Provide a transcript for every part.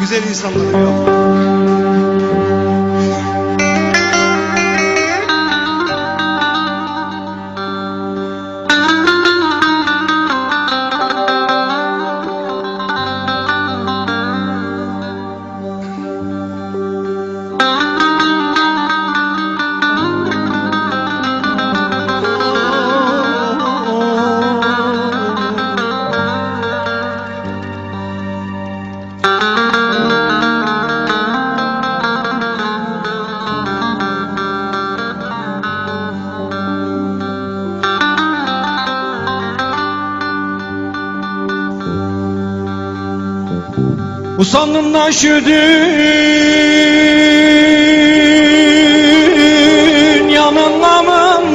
güzel insanlarım yok. Usandım şu dünyanın namından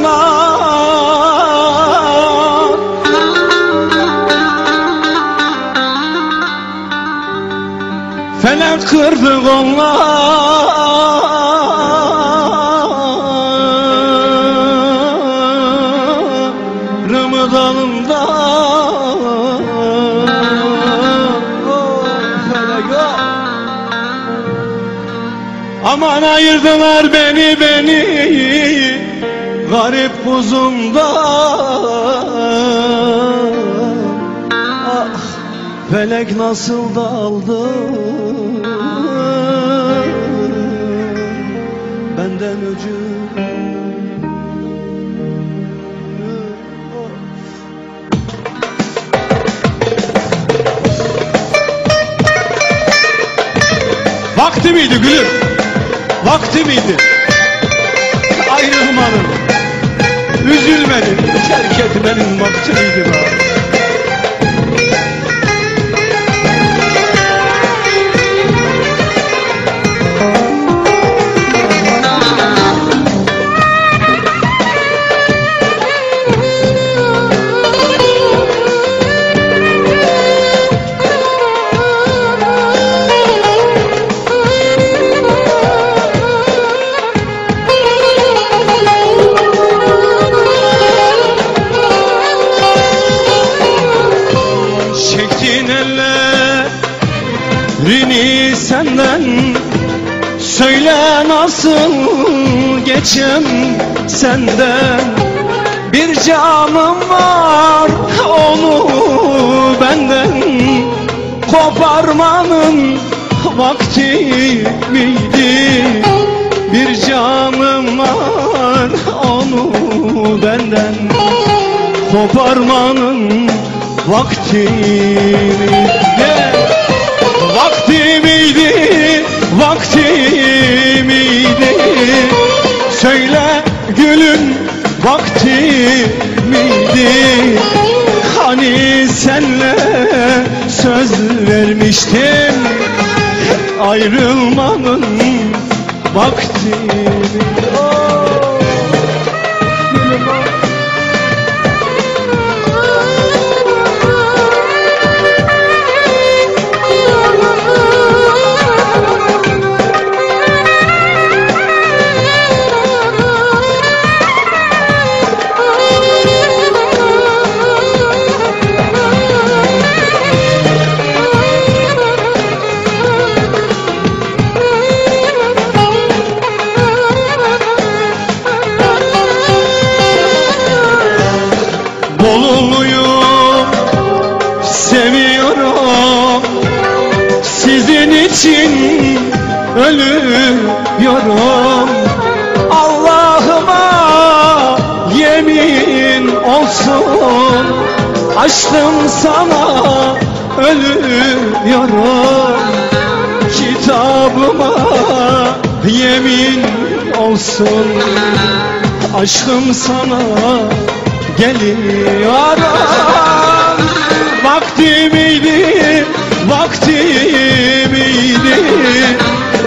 Felek kırdı kollarımı Aman ayırdılar beni beni. Garip kuzumdan Ah felek nasıl daldı? Benden öcü. Vakti miydi gülüm? Vakti miydi? Ayrılmanın, üzülmenin, terk etmenin vaktiydi be. Ellerini senden Söyle nasıl geçem senden Bir canım var onu benden Koparmanın vakti miydi Bir canım var onu benden Koparmanın vakti miydi? Hani senle söz vermiştim. Ayrılmanın vakti Açtım sana ölüyorum Kitabıma yemin olsun. Aşkım sana geliyorum Vakti miydi, vakti miydi?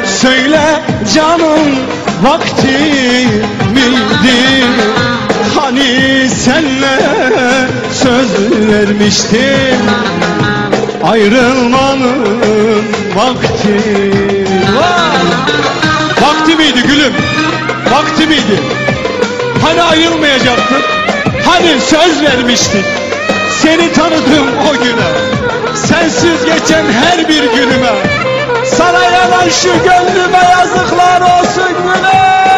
Söyle canım vakti miydi Hani senle söz vermiştim Ayrılmanın vakti! Vakti miydi gülüm? Vakti miydi? Hani ayrılmayacaktık? Hani söz vermiştik? Seni tanıdığım o güne Sensiz geçen her bir günüme Vay şu gönlüme yazıklar olsun güle.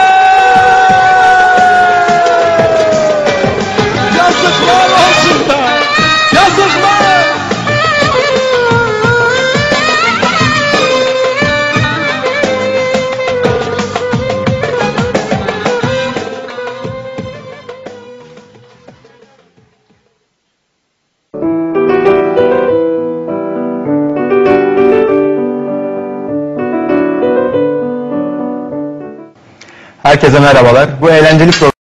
Herkese merhabalar. Bu eğlenceli program